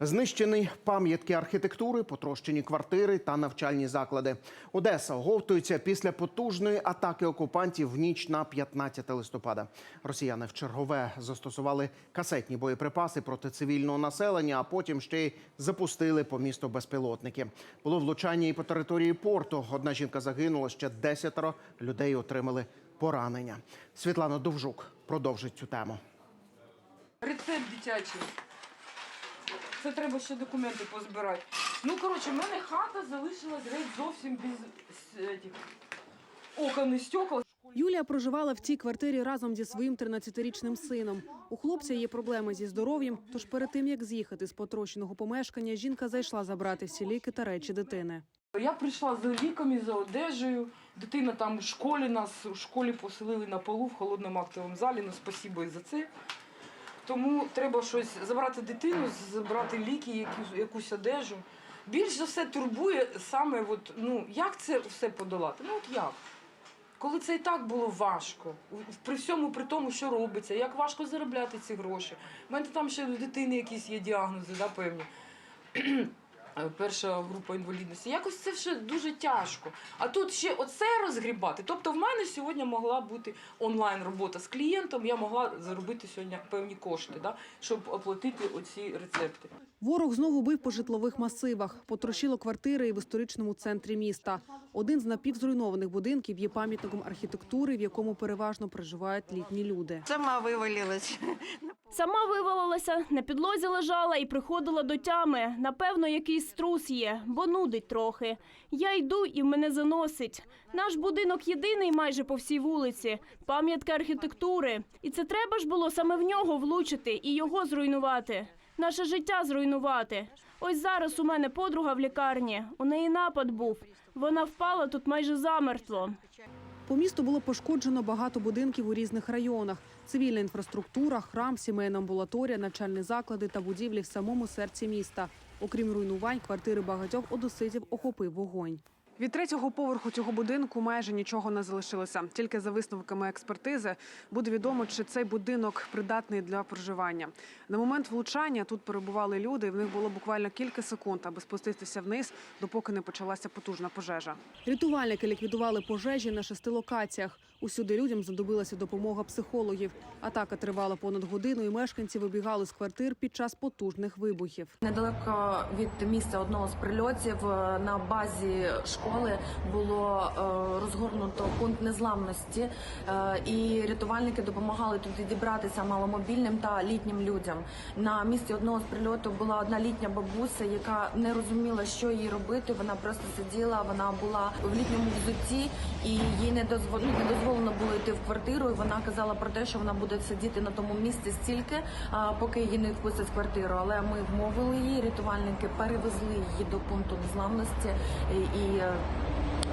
Знищені пам'ятки архітектури, потрощені квартири та навчальні заклади. Одеса оговтується після потужної атаки окупантів в ніч на 15 листопада. Росіяни в чергове застосували касетні боєприпаси проти цивільного населення, а потім ще й запустили по місту безпілотники. Було влучання і по території порту. Одна жінка загинула, ще десятеро людей отримали поранення. Світлана Довжук продовжить цю тему. Рецепт дитячий. Це треба ще документи позбирати. Ну, коротше, в мене хата залишилась геть зовсім без этих окон і стекол. Юлія проживала в цій квартирі разом зі своїм 13-річним сином. У хлопця є проблеми зі здоров'ям, тож перед тим як з'їхати з потрощеного помешкання, жінка зайшла забрати всі ліки та речі дитини. Я прийшла за ліками, за одежею. Дитина там в школі нас в школі поселили на полу в холодному актовому залі. Ну, спасибо і за це. Тому треба щось забрати дитину, забрати ліки, якусь, одежу. Більш за все турбує саме, от, ну, як це все подолати? Ну от як? Коли це і так було важко, при всьому при тому, що робиться, як важко заробляти ці гроші. У мене там ще у дитини якісь є діагнози, да, певні. Е, Перша група інвалідності. Якось це все дуже тяжко. А тут ще оце розгрібати. Тобто, в мене сьогодні могла бути онлайн робота з клієнтом. Я могла заробити сьогодні певні кошти, да, щоб оплатити оці рецепти. Ворог знову бив по житлових масивах, потрощило квартири і в історичному центрі міста. Один з напівзруйнованих будинків є пам'ятником архітектури, в якому переважно проживають літні люди. Сама вивалилась. Сама вивалилася, на підлозі лежала і приходила до тями. Напевно, якийсь струс є, бо нудить трохи. Я йду і мене заносить. Наш будинок єдиний майже по всій вулиці, пам'ятка архітектури. І це треба ж було саме в нього влучити і його зруйнувати. Наше життя зруйнувати. Ось зараз у мене подруга в лікарні. У неї напад був. Вона впала тут майже замертво. По місту було пошкоджено багато будинків у різних районах: цивільна інфраструктура, храм, сімейна амбулаторія, навчальні заклади та будівлі в самому серці міста. Окрім руйнувань, квартири багатьох одеситів охопив вогонь. Від третього поверху цього будинку майже нічого не залишилося. Тільки за висновками експертизи буде відомо, чи цей будинок придатний для проживання. На момент влучання тут перебували люди. і В них було буквально кілька секунд, аби спуститися вниз, допоки не почалася потужна пожежа. Рятувальники ліквідували пожежі на шести локаціях. Усюди людям знадобилася допомога психологів. Атака тривала понад годину, і мешканці вибігали з квартир під час потужних вибухів. Недалеко від місця одного з прильотів е, на базі школи було е, розгорнуто пункт незламності, е, і рятувальники допомагали туди дібратися маломобільним та літнім людям. На місці одного з прильотів була одна літня бабуся, яка не розуміла, що їй робити. Вона просто сиділа, вона була в літньому взутті, і їй не дозвол- не дозволено було йти в квартиру. І вона казала про те, що вона буде сидіти на тому місці стільки, а, поки її не впустять в квартиру. Але ми вмовили її, рятувальники перевезли її до пункту незламності, і, е,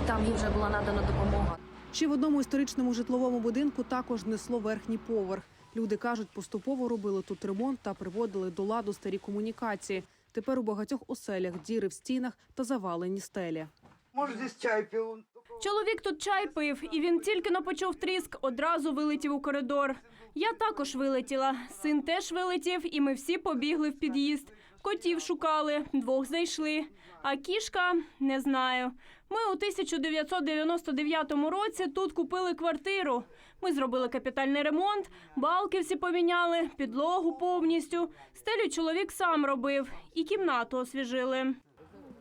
там їй вже була надана допомога. Ще в одному історичному житловому будинку також знесло верхній поверх. Люди кажуть, поступово робили тут ремонт та приводили до ладу старі комунікації. Тепер у багатьох оселях діри в стінах та завалені стелі. Может, здесь чай пил. Чоловік тут чай пив, і він тільки но почув тріск, одразу вилетів у коридор. Я також вилетіла. Син теж вилетів, і ми всі побігли в під'їзд. Котів шукали, двох знайшли. А кішка не знаю. Ми у 1999 році тут купили квартиру. Ми зробили капітальний ремонт, балки всі поміняли, підлогу повністю. Стелю чоловік сам робив і кімнату освіжили.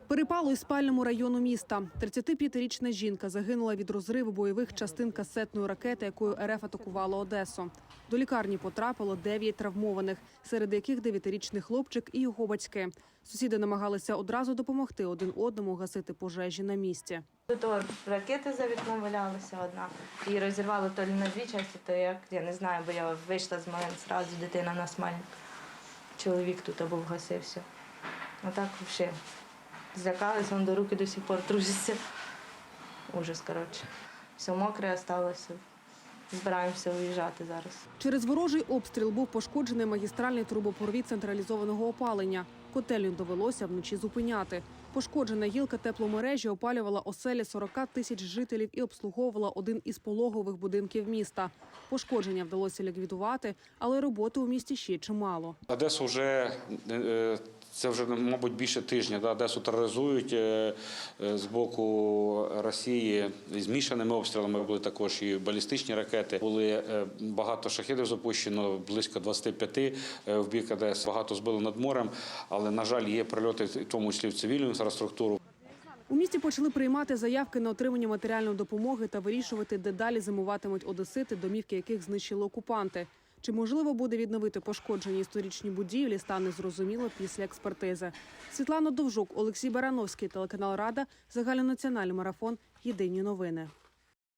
Перепало із спальному району міста. 35-річна жінка загинула від розриву бойових частин касетної ракети, якою РФ атакувала Одесу. До лікарні потрапило 9 травмованих, серед яких 9-річний хлопчик і його батьки. Сусіди намагалися одразу допомогти один одному гасити пожежі на місці. Того ракети за вікном валялися одна. Її розірвало то на дві частини, то як я не знаю, бо я вийшла з малим зразу дитина на смальник. Чоловік тут або вгасився. А так взагалі злякалися, он до руки до сих пор трусяться. Ужас, коротше. Все мокре осталося. Збираємося виїжджати зараз. Через ворожий обстріл був пошкоджений магістральний трубопровід централізованого опалення. Котельню довелося вночі зупиняти. Пошкоджена гілка тепломережі опалювала оселі 40 тисяч жителів і обслуговувала один із пологових будинків міста. Пошкодження вдалося ліквідувати, але роботи у місті ще чимало. Одесу вже е, це вже мабуть більше тижня. Да, Одесу тероризують е, е, з боку Росії змішаними обстрілами. Були також і балістичні ракети. Були е, багато шахедів запущено, близько 25 е, в бік Одеси. Багато збили над морем, але на жаль, є прильоти, в тому числі в цивільну інфраструктуру. У місті почали приймати заявки на отримання матеріальної допомоги та вирішувати, де далі зимуватимуть одесити, домівки яких знищили окупанти. Чи можливо буде відновити пошкоджені історичні будівлі, стане зрозуміло після експертизи. Світлана Довжук, Олексій Барановський, телеканал Рада, загальнонаціональний марафон. Єдині новини.